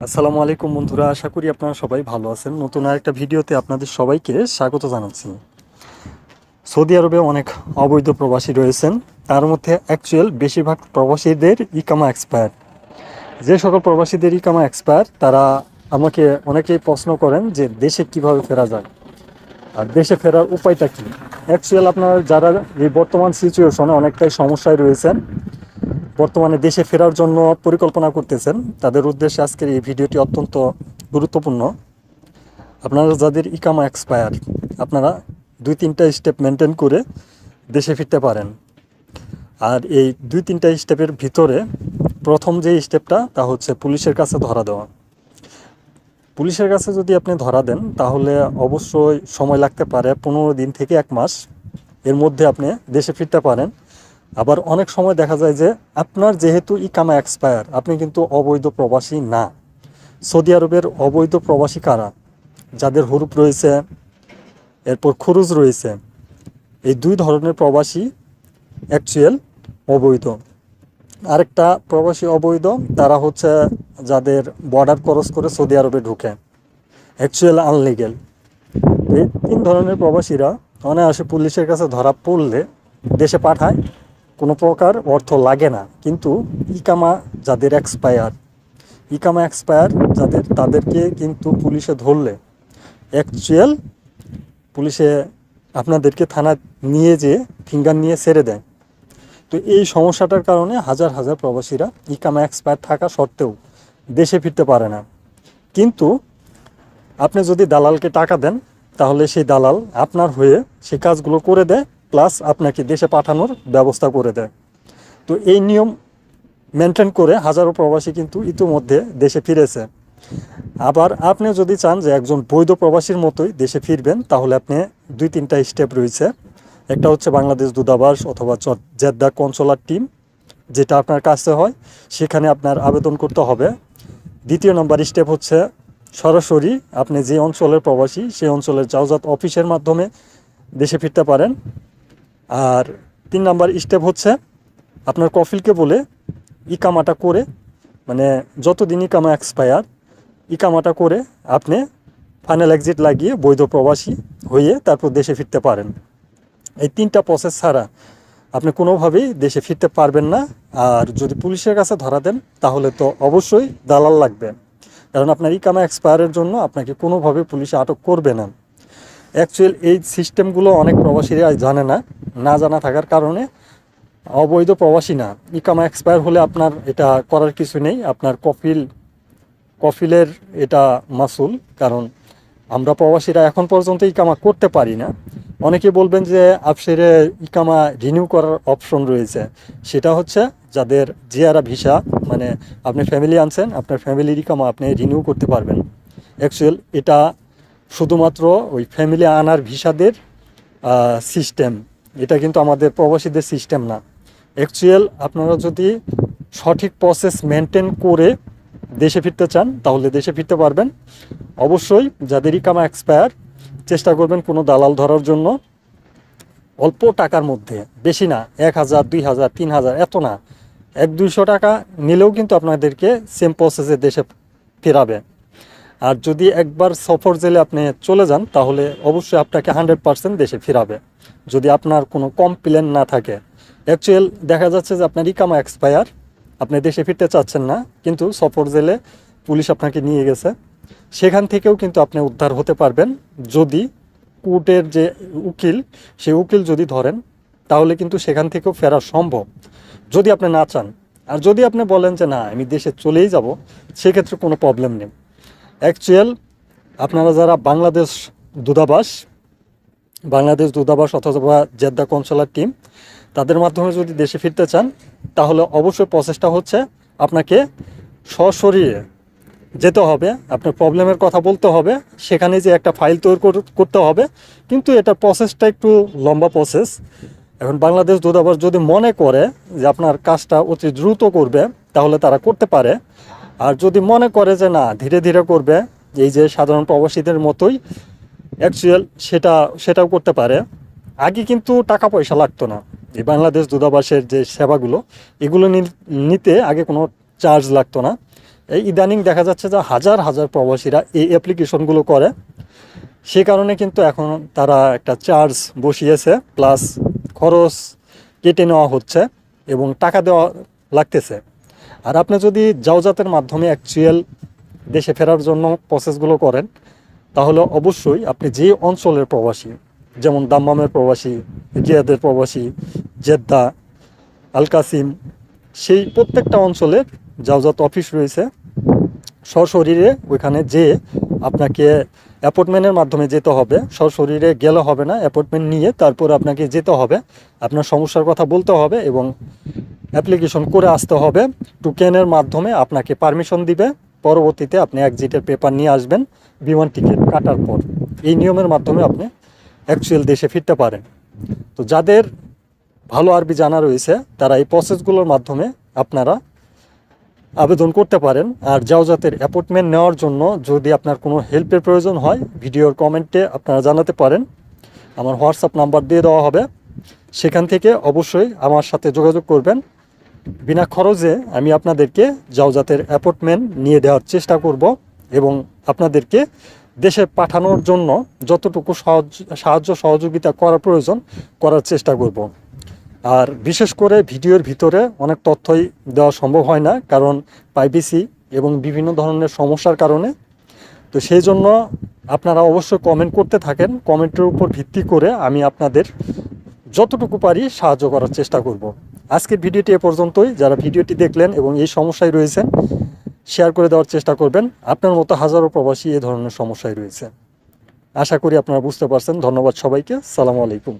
আসসালামু আলাইকুম বন্ধুরা, আশা করি আপনারা সবাই ভালো আছেন। নতুন আরেকটা ভিডিওতে আপনাদের সবাইকে স্বাগত জানাচ্ছি। সৌদি আরবে অনেক অবৈধ প্রবাসী রয়েছেন। তার মধ্যে অ্যাকচুয়াল বেশিরভাগ প্রবাসীদের ইকামা এক্সপায়ার যে সকল প্রবাসীদের ইকামা এক্সপায়ার তারা আমাকে অনেকেই প্রশ্ন করেন যে দেশে কীভাবে ফেরা যায়? আর দেশে ফেরার উপায়টা কী? অ্যাকচুয়াল আপনারা যারা এই বর্তমান সিচুয়েশনে অনেকটাই সমস্যায় রয়েছেন বর্তমানে দেশে ফেরার জন্য পরিকল্পনা করতেছেন। তাদের উদ্দেশ্যে আজকের এই ভিডিওটি অত্যন্ত গুরুত্বপূর্ণ। আপনারা যাদের ইকামা এক্সপায়ার আপনারা দুই তিনটা স্টেপ মেনটেন করে দেশে ফিরতে পারেন। আর এই দুই তিনটা স্টেপের ভিতরে প্রথম যে স্টেপটা তা হচ্ছে পুলিশের কাছে ধরা দেওয়া। পুলিশের কাছে যদি আপনি ধরা দেন, তাহলে অবশ্যই সময় লাগতে পারে পনেরো দিন থেকে এক মাস। এর মধ্যে আপনি দেশে ফিরতে পারেন। আবার অনেক সময় দেখা যায় যে আপনার যেহেতু ইকামা এক্সপায়ার, আপনি কিন্তু অবৈধ প্রবাসী না। সৌদি আরবের অবৈধ প্রবাসী কারা? যাদের হরুপ রয়েছে, এরপর খুরুজ রয়েছে। এই দুই ধরনের প্রবাসী অ্যাকচুয়াল অবৈধ। আরেকটা প্রবাসী অবৈধ, তারা হচ্ছে যাদের বর্ডার ক্রস করে সৌদি আরবে ঢুকে। অ্যাকচুয়াল আনলিগেল এই তিন ধরনের প্রবাসীরা অনায়াসে পুলিশের কাছে ধরা পড়লে দেশে পাঠায় কোনো প্রকার অর্থ লাগে না। কিন্তু ইকামা যাদের এক্সপায়ার ইকামা এক্সপায়ার যাদের, তাদেরকে কিন্তু পুলিশে ধরলে। অ্যাকচুয়াল পুলিশে আপনাদেরকে থানায় নিয়ে যেয়ে ফিঙ্গার নিয়ে ছেড়ে দেয়। তো এই সমস্যাটার কারণে হাজার হাজার প্রবাসীরা ইকামা এক্সপায়ার থাকা সত্ত্বেও দেশে ফিরতে পারে না। কিন্তু আপনি যদি দালালকে টাকা দেন, তাহলে সেই দালাল আপনার হয়ে সে কাজগুলো করে দেয় প্লাস আপনাকে দেশে পাঠানোর ব্যবস্থা করে দেয়। তো এই নিয়ম মেনটেন করে হাজারো প্রবাসী কিন্তু ইতিমধ্যে দেশে ফিরেছে। আবার আপনি যদি চান যে একজন বৈধ প্রবাসীর মতোই দেশে ফিরবেন, তাহলে আপনি দুই তিনটা স্টেপ রয়েছে। একটা হচ্ছে বাংলাদেশ দূতাবাস অথবা জেদ্দা কনসোলার টিম যেটা আপনার কাছে হয়, সেখানে আপনার আবেদন করতে হবে। দ্বিতীয় নম্বর স্টেপ হচ্ছে সরাসরি আপনি যে অঞ্চলের প্রবাসী, সেই অঞ্চলের জাওজাত অফিসের মাধ্যমে দেশে ফিরতে পারেন। আর তিন নাম্বার স্টেপ হচ্ছে আপনার কফিলকে বলে ইকামাটা করে মানে যতদিন ইকামা এক্সপায়ার ইকামাটা করে আপনি ফাইনাল এক্সিট লাগিয়ে বৈধ প্রবাসী হয়ে তারপর দেশে ফিরতে পারেন। এই তিনটা প্রসেস ছাড়া আপনি কোনোভাবেই দেশে ফিরতে পারবেন না। আর যদি পুলিশের কাছে ধরা দেন, তাহলে তো অবশ্যই দালাল লাগবে। কারণ আপনার ইকামা এক্সপায়ারের জন্য আপনাকে কোনোভাবে পুলিশে আটক করবে না। অ্যাকচুয়াল এই সিস্টেমগুলো অনেক প্রবাসীরা জানে না না জানা থাকার কারণে অবৈধ প্রবাসী না। ইকামা এক্সপায়ার হলে আপনার এটা করার কিছু নেই, আপনার কফিল, কফিলের এটা মাসুল, কারণ আমরা প্রবাসীরা এখন পর্যন্ত ইকামা করতে পারি না। অনেকে বলবেন যে আপসেরে ইকামা রিনিউ করার অপশন রয়েছে। সেটা হচ্ছে যাদের জিয়ারা ভিসা মানে আপনি ফ্যামিলি আনছেন, আপনার ফ্যামিলির ইকামা আপনি রিনিউ করতে পারবেন। অ্যাকচুয়াল এটা শুধুমাত্র ওই ফ্যামিলি আনার ভিসাদের সিস্টেম এটা কিন্তু আমাদের প্রবাসীদের সিস্টেম না। অ্যাকচুয়াল আপনারা যদি সঠিক প্রসেস মেনটেন করে দেশে ফিরতে চান, তাহলে দেশে ফিরতে পারবেন। অবশ্যই যাদের ইকামা এক্সপায়ার চেষ্টা করবেন কোনো দালাল ধরার জন্য। অল্প টাকার মধ্যে, বেশি না, এক হাজার, দুই হাজার, তিন হাজার, এত না। এক দুইশো টাকা নিলেও কিন্তু আপনাদেরকে সেম প্রসেসে দেশে ফেরাবে। আর যদি একবার সফর জেলে আপনি চলে যান, তাহলে অবশ্যই আপনাকে হান্ড্রেড পার্সেন্ট দেশে ফিরাবে। যদি আপনার কোনো কমপ্লেন না থাকে। অ্যাকচুয়াল দেখা যাচ্ছে যে আপনার ইকামা এক্সপায়ার আপনি দেশে ফিরতে চাচ্ছেন না, কিন্তু সফর জেলে পুলিশ আপনাকে নিয়ে গেছে। সেখান থেকেও কিন্তু আপনি উদ্ধার হতে পারবেন। যদি কোর্টের যে উকিল, সেই উকিল যদি ধরেন, তাহলে কিন্তু সেখান থেকেও ফেরা সম্ভব। যদি আপনি না চান। আর যদি আপনি বলেন যে, না, আমি দেশে চলেই যাব, সেক্ষেত্রে কোনো প্রবলেম নেই। অ্যাকচুয়াল আপনারা যারা বাংলাদেশ দূতাবাস বাংলাদেশ দূতাবাস অথবা জেদ্দা কনসুলার টিম তাদের মাধ্যমে যদি দেশে ফিরতে চান, তাহলে অবশ্যই প্রসেসটা হচ্ছে আপনাকে সশরীরে যেতে হবে, আপনার প্রবলেমের কথা বলতে হবে, সেখানে যে একটা ফাইল তৈরি কর- করতে হবে, কিন্তু এটা প্রসেসটা একটু লম্বা প্রসেস এখন বাংলাদেশ দূতাবাস যদি মনে করে যে আপনার কাজটা অতি দ্রুত করবে, তাহলে তারা করতে পারে। আর যদি মনে করে যে না, ধীরে ধীরে করবে, এই যে সাধারণ প্রবাসীদের মতোই অ্যাকচুয়াল সেটা, সেটাও করতে পারে। আগে কিন্তু টাকা পয়সা লাগতো না। এই বাংলাদেশ দূতাবাসের যে সেবাগুলো, এগুলো নিতে আগে কোনো চার্জ লাগতো না। এই ইদানিং দেখা যাচ্ছে যে হাজার হাজার প্রবাসীরা এই অ্যাপ্লিকেশনগুলো করে। সে কারণে কিন্তু এখন তারা একটা চার্জ বসিয়েছে প্লাস খরচ কেটে নেওয়া হচ্ছে এবং টাকা দেওয়া লাগতেছে। আর আপনি যদি যাওজাতের মাধ্যমে অ্যাকচুয়াল দেশে ফেরার জন্য প্রসেসগুলো করেন, তাহলে অবশ্যই আপনি যে অঞ্চলের প্রবাসী, যেমন দাম্মামের প্রবাসী জিয়াদের প্রবাসী, জেদ্দা আল কাসিম সেই প্রত্যেকটা অঞ্চলের জাওজাত অফিস রয়েছে। সশরীরে ওইখানে যে আপনাকে অ্যাপয়েন্টমেন্টের মাধ্যমে যেতে হবে। সশরীরে গেলে হবে না অ্যাপয়েন্টমেন্ট নিয়ে তারপর আপনাকে যেতে হবে। আপনার সমস্যার কথা বলতে হবে এবং অ্যাপ্লিকেশন করে আসতে হবে। টুকেনের মাধ্যমে আপনাকে পারমিশন দিবে। পরবর্তীতে আপনি এক্সিটের পেপার নিয়ে আসবেন বিমান টিকিট কাটার পর। এই নিয়মের মাধ্যমে আপনি অ্যাকচুয়াল দেশে ফিরতে পারেন। তো যাদের ভালো আরবি জানা রয়েছে, তারা এই প্রসেসগুলোর মাধ্যমে আপনারা আবেদন করতে পারেন। আর জাওজাতের অ্যাপয়েন্টমেন্ট নেওয়ার জন্য যদি আপনার কোনো হেল্পের প্রয়োজন হয়, ভিডিওর কমেন্টে আপনারা জানাতে পারেন। আমার হোয়াটসঅ্যাপ নাম্বার দিয়ে দেওয়া হবে। সেখান থেকে অবশ্যই আমার সাথে যোগাযোগ করবেন। বিনা খরচে আমি আপনাদেরকে জাওজাতের অ্যাপয়েন্টমেন্ট নিয়ে দেওয়ার চেষ্টা করব এবং আপনাদেরকে দেশে পাঠানোর জন্য যতটুকু সাহায্য সাহায্য সহযোগিতা করা প্রয়োজন করার চেষ্টা করব। আর বিশেষ করে ভিডিওর ভিতরে অনেক তথ্যই দেওয়া সম্ভব হয় না, কারণ প্রাইভেসি এবং বিভিন্ন ধরনের সমস্যার কারণে। তো সেই জন্য আপনারা অবশ্যই কমেন্ট করতে থাকেন। কমেন্টের উপর ভিত্তি করে আমি আপনাদের যতটুকু পারি সাহায্য করার চেষ্টা করব। আজকের ভিডিওটি এ পর্যন্তই। যারা ভিডিওটি দেখলেন এবং এই সমস্যায় রয়েছেন শেয়ার করে দেওয়ার চেষ্টা করবেন। আপনার মতো হাজারো প্রবাসী এ ধরনের সমস্যায় রয়েছে। আশা করি আপনারা বুঝতে পারছেন। ধন্যবাদ সবাইকে। সালামু আলাইকুম।